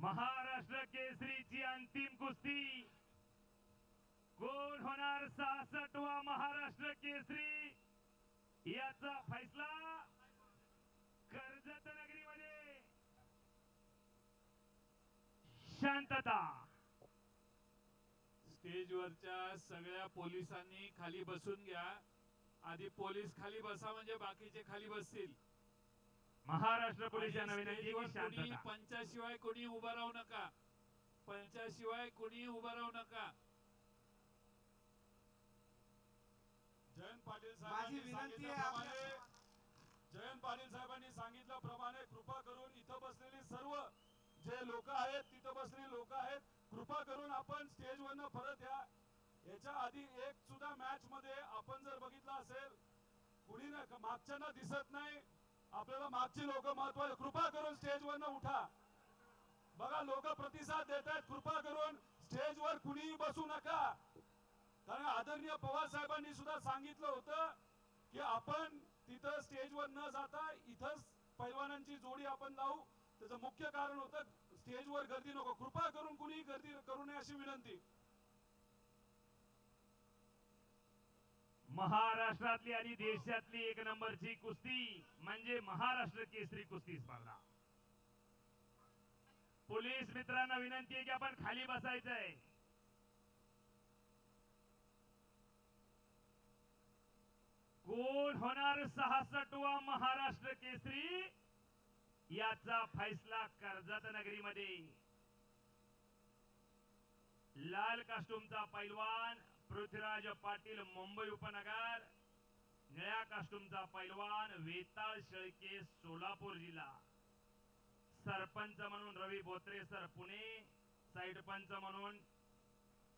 महाराष्ट्र केसरीची अंतिम कुस्ती. कोण होणार सहासष्टवा महाराष्ट्र केसरी. याचा फैसला कर्जत नगरीमध्ये. शांतता. स्टेजवरच्या सगळ्या पोलिसांनी खाली बसून घ्या. आधी पोलीस खाली बसा म्हणजे बाकीचे खाली बसतील. महाराष्ट्र पोलिसांना आणि विनंती कोणी पंचाशिवाय कोणी उभं राहू नका. पंचाशिवाय कोणी उभं राहू नका. जयंत पाटील माझी साहेबांनी विनंती आहे सांगितल्याप्रमाणे जयंत पाटील साहेबांनी सांगितल्याप्रमाणे कृपा करून इथं बसलेली सर्व जे लोक आहेत तिथं बसलेली लोक आहेत कृपा करून आपण स्टेजवरनं परत या. याच्या आधी एक सुद्धा मॅच मध्ये आपण जर बघितलं असेल कुणी ना मागच्यांना दिसत नाही. आपल्याला मागची लोक महत्वाची कृपा करून स्टेजवर उठा. बघा लोक प्रतिसाद देत आहेत कृपा करून स्टेजवर कुणीही बसू नका. कारण आदरणीय पवार साहेबांनी सुद्धा सांगितलं होतं की आपण तिथं स्टेजवर न जाता इथंच पैलवानांची जोडी आपण लावू. त्याचं मुख्य कारण होतं स्टेजवर गर्दी नको. कृपा करून कुणीही गर्दी करू नये अशी विनंती. महाराष्ट्रातली आणि देशातली एक नंबरची कुस्ती म्हणजे महाराष्ट्र केसरी कुस्ती स्पर्धा. पोलीस मित्रांना विनंती आहे की आपण खाली बसायचंय. कोण होणार सहासष्टवा महाराष्ट्र केसरी? याचा फैसला कर्जत नगरीमध्ये. लाल कास्टूमचा पैलवान पृथ्वीराज पाटील मुंबई उपनगर. निळ्या कास्टूमचा पैलवान वेताळ शेळके सोलापूर जिल्हा. सरपंच म्हणून रवी बोत्रे सर पुणे. साईटपंच म्हणून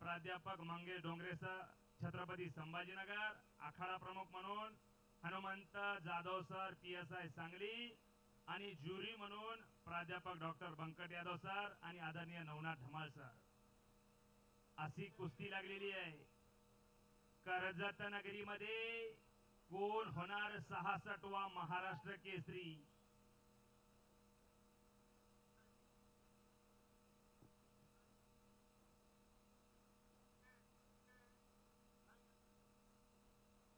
प्राध्यापक मंगेश डोंगरे सर छत्रपती संभाजीनगर. आखाडा प्रमुख म्हणून Hanumant Jadhav sir P S I Sangli. आणि ज्युरी म्हणून प्राध्यापक डॉक्टर बंकट यादव सर आणि आदरणीय नवनाथ धमाळ सर. अशी कुस्ती लागलेली आहे. कर्जत नगरीमध्ये कोण होणार सहासष्टवा महाराष्ट्र केसरी?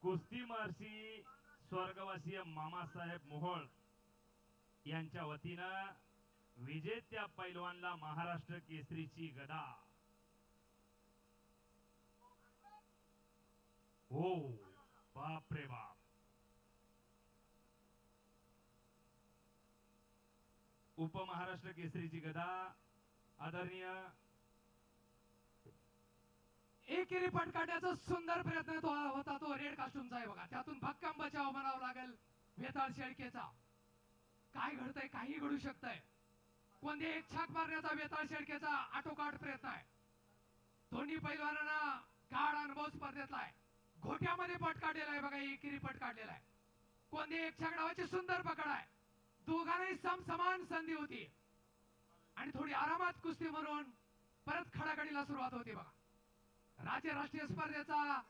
कुस्ती महर्षी स्वर्गवासीय मामासाहेब मोहोळ यांच्या वतीनं विजेत्या पैलवानला महाराष्ट्र केसरीची गदा. हो बाप रे बाप. उपमहाराष्ट्र केसरीची गदा आदरणीय एकेरी पट काढण्याचा सुंदर प्रयत्न तो होता तो रेड कास्ट्यूमचा आहे बघा. त्यातून भक्कम बचाव म्हणावा लागेल वेताळ शेळकेचा. काय घडतंय काही घडू शकतंय. कोणते एक छाक मारण्याचा वेताळ शेळकेचा आटोकाट प्रयत्न आहे. दोन्ही पैलवानांना गाढ अनुभव स्पर्धेतला आहे. घोट्यामध्ये पट काढलेला आहे बघा एकेरी पट काढलेला आहे. कोणते? एक छाक डावाची सुंदर पकड आहे. दोघांनाही सम समान संधी होती. आणि थोडी आरामात कुस्ती म्हणून परत खडाखडीला सुरुवात होती बघा. राज्य राष्ट्रीय स्पर्धेचा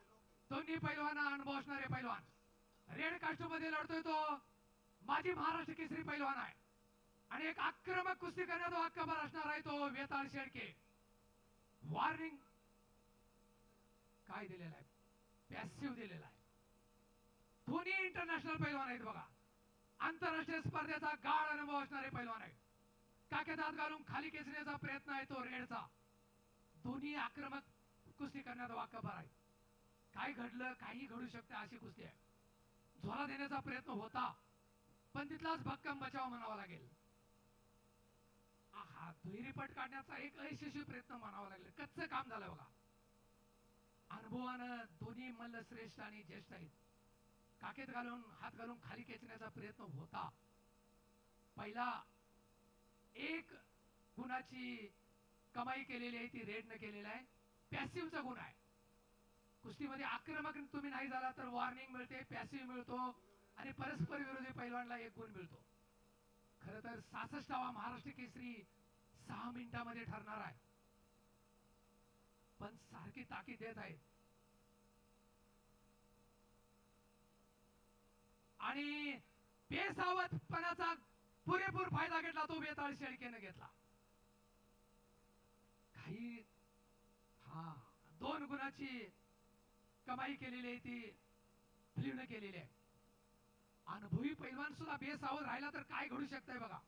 दोन्ही पैलवाना अनुभव असणारे पैलवान. रेड कास्टूममध्ये लढतोय तो. माजी महाराष्ट्र केसरी पैलवान आहे. आणि एक आक्रमक कुस्ती करण्यात तो हक्कभर असणार आहे तो वेताळ शेडके वॉर्निंग काय दिलेला आहे? पॅसिव्ह दिलेला आहे. दोन्ही इंटरनॅशनल पैलवान आहेत बघा. आंतरराष्ट्रीय स्पर्धेचा गाळ अनुभव असणारे पैलवान आहेत. काके दात घालून खाली खेचण्याचा प्रयत्न आहे तो रेडचा. दोन्ही आक्रमक कुस्ती करण्यात वाकबर आहे. काय घडलं काही घडू शकते अशी कुस्ती आहे. झोला देण्याचा प्रयत्न होता पण तिथलाच भक्कम बचाव म्हणावा लागेल. हा दुहेरीपट काढण्याचा एक अयशस्वी प्रयत्न म्हणावा लागेल. कच्च काम झालं बघा. अनुभवानं दोन्ही मल्ल श्रेष्ठ आणि ज्येष्ठ आहेत. काकेत घालून हात घालून खाली खेचण्याचा प्रयत्न होता. पहिला एक गुणाची कमाई केलेली आहे ती रेडनं केलेला आहे. पॅसिव्हचा गुण आहे. कुस्तीमध्ये आक्रमक तुम्ही नाही झाला तर वॉर्निंग मिळते पॅसिव्ह मिळतो आणि परस्पर विरोधी पैलवानला एक गुण मिळतो. खर तर सासष्टावा महाराष्ट्र केसरी सहा मिनिटामध्ये ठरणार आहे. पण सारखी ताकी देत आहेत. आणि बेसावधपणाचा पुरेपूर फायदा घेतला तो बेताळ शेळकेनं घेतला. काही हा दोन गुणाची कमाई केलेली आहे ती फिल्मने केलेली आहे. अनुभवी पैलवान सुद्धा बेसावध राहिला तर काय घडू शकतंय बघा.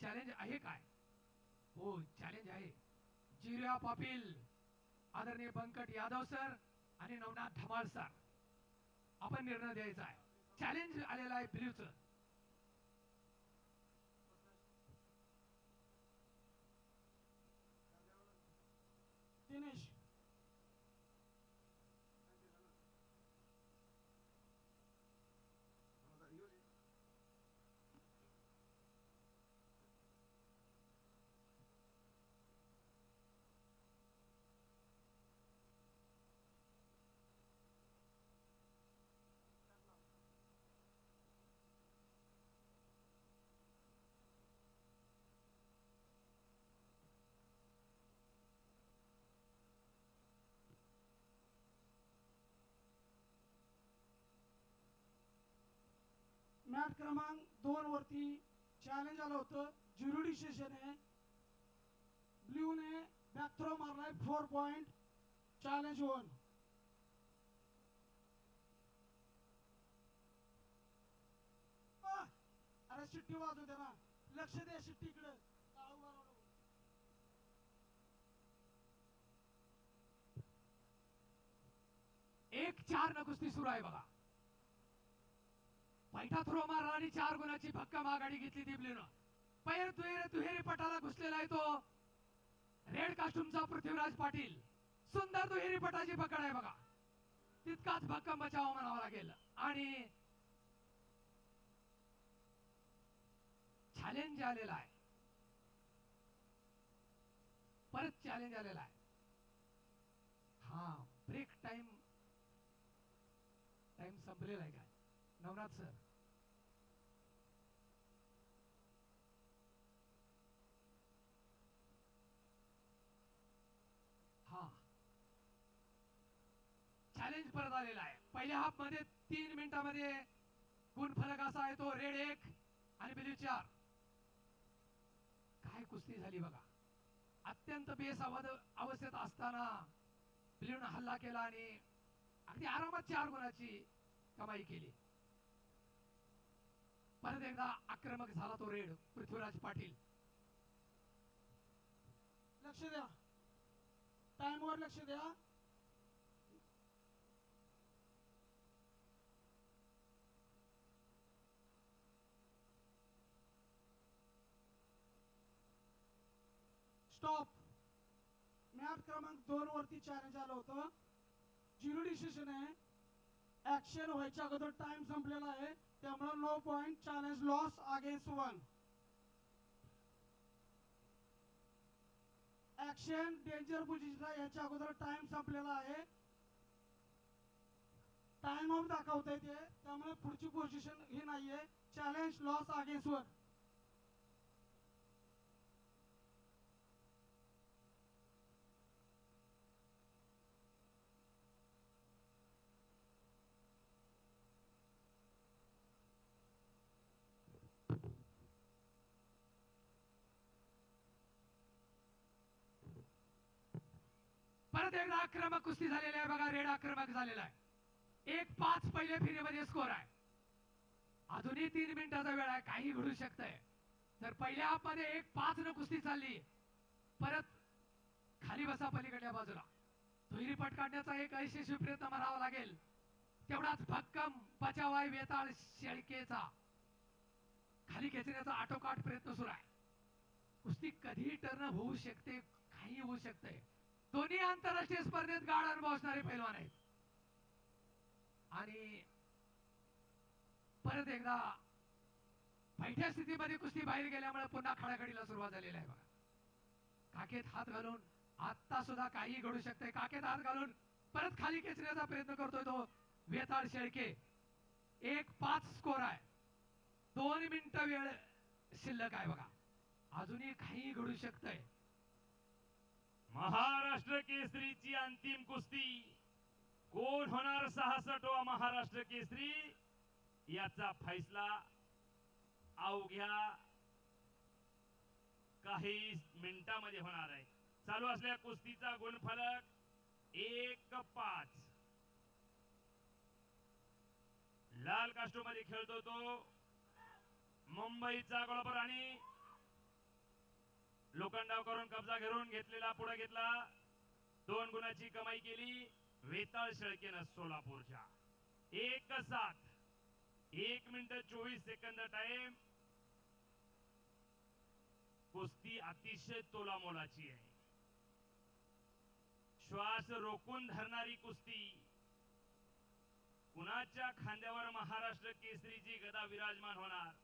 चॅलेंज आहे काय? हो चॅलेंज आहे. जिर्या पाटील आदरणीय बंकट यादव सर आणि नवनाथ धमाळ सर. आपण निर्णय द्यायचा आहे. चॅलेंज आलेला आहे ब्ल्यूचं दिनेश मॅट क्रमांक दोन वरती चॅलेंज आलं होतं. ज्युरिडी सेशन आहे. ब्ल्यूने बॅकथ्रो मारलाय. फोर पॉइंट चॅलेंज वन अरे शिट्टी वाजू दे ना. लक्ष द्या शिट्टीकडे एक चार न कुस्ती सुरू आहे बघा. पैठा थ्रो मारला आणि चार गुणाची भक्कम आघाडी घेतली दिबलीनं. पैर दुहेरी दुहेरी पटाला घुसलेला आहे तो. रेड कास्टूमचा पृथ्वीराज पाटील. सुंदर दुहेरी पटाची पकड आहे बघा. तितकाच भक्कम बचाव म्हणावा लागेल. आणि चॅलेंज आलेला आहे. परत चॅलेंज आलेला आहे. हा ब्रेक टाइम टाइम संपलेला आहे काय नवनाथ सर हा चॅलेंज परत आलेला आहे. पहिल्या हाफमध्ये तीन मिनिटामध्ये गुण फलक असा आहे तो रेड एक आणि ब्ल्यू चार. काय कुस्ती झाली बघा. अत्यंत बेस अवस्थेत असताना ब्ल्यूनं हल्ला केला आणि अगदी आरामात चार गुणाची कमाई केली. परत एकदा आक्रमक झाला तो रेड पृथ्वीराज पाटील. लक्ष द्या. टाइमवर लक्ष द्या. स्टॉप मॅट क्रमांक दोन वरती चॅलेंज आलं होतं. झिरो डिसिशन आहे. ऍक्शन व्हायच्या अगोदर टाइम संपलेला आहे. त्यामुळे no point challenge loss against one action danger पोझिशनला याच्या अगोदर टाइम संपलेला आहे. टाइम ऑफ दाखवता येते त्यामुळे पुढची पोझिशन ही नाहीये. चॅलेंज लॉस अगेन्स्ट वन एकदा आक्रमक कुस्ती झालेली आहे बघा रेड आक्रमक झालेला आहे. एक पाच पहिल्या फेरीमध्ये स्कोर आहे. अजूनही तीन मिनिटाचा वेळ आहे काही घडू शकतंय. तर पहिल्या हाफमध्ये एक पाच न कुस्ती चालली. परत खाली बसा पलीकडल्या बाजूला. दुहेरी पट काढण्याचा एक यशस्वी प्रयत्न म्हणावा लागेल. तेवढाच भक्कम बचाव आहे वेताळ शेळकेचा. खाली खेचण्याचा आटोकाट प्रयत्न सुरू आहे. कुस्ती कधी टर्न होऊ शकते काही होऊ शकते दोन्ही आंतरराष्ट्रीय स्पर्धेत गाड अनुभव असणारे पैलवान आहेत. आणि परत एकदा पैठ्या स्थितीमध्ये कुस्ती बाहेर गेल्यामुळे पुन्हा खडाखडीला सुरुवात झालेली आहे बघा. काकेत हात घालून आता सुद्धा काही घडू शकते. काकेत हात घालून परत खाली खेचण्याचा प्रयत्न करतोय तो वेताळ शेळके. एक पाच स्कोर आहे. दोन मिनिट वेळ शिल्लक आहे बघा. अजूनही काही घडू शकतंय. महाराष्ट्र केसरीची अंतिम कुस्ती. कोण होणार सहासष्टवा महाराष्ट्र केसरी? याचा फैसला अवघ्या काही मिनिटामध्ये होणार आहे. चालू असलेल्या कुस्तीचा गुणफलक एक पाच. लाल कास्टो मध्ये खेळतो तो. मुंबईचा गोळपर आणि लोखंडाव करून कब्जा घेऊन घेतलेला पुढे घेतला. दोन गुणाची कमाई केली. वेताळ शेळकेनं सोलापूरच्या. एक सात. एक मिनिट चोवीस सेकंद टाइम कुस्ती अतिशय तोलामोलाची आहे. श्वास रोखून धरणारी कुस्ती. कुणाच्या खांद्यावर महाराष्ट्र केसरीची गदा विराजमान होणार?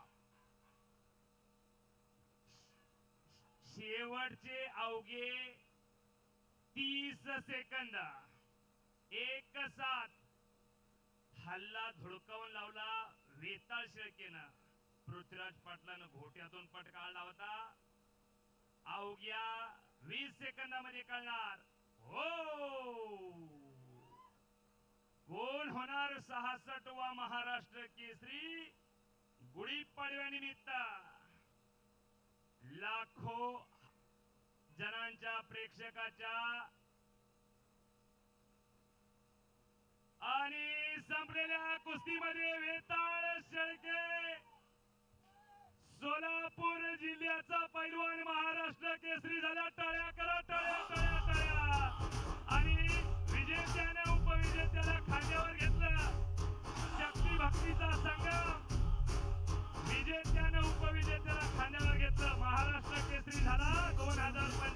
शेवटचे अवघे तीस सेकंद. एक सात. हल्ला धुडकावून लावला वेताळ शिळकेनं. पृथ्वीराज पाटलानं घोट्यातून पट काढला होता. अवघ्या वीस सेकंदामध्ये कळणार. हो! कोण होणार सहासष्ट वा महाराष्ट्र केसरी गुढीपाडव्यानिमित्त. लाखो जणांच्या प्रेक्षकाच्या आणि संपलेल्या कुस्तीमध्ये वेताळ शेळके. सोलापूर जिल्ह्याचा पैलवान महाराष्ट्र केसरी झाला टाळ्या करा टाळ्या टाळ्या टाळ्या. आणि विजेत्याने उपविजेत्याला खांद्यावर घेतलं. शक्ती भक्तीचा संगम विजेत्यानं उपविजेत्याला खांद्यावर घेतलं. महाराष्ट्र केसरी झाला. दोन हजार पंचवीस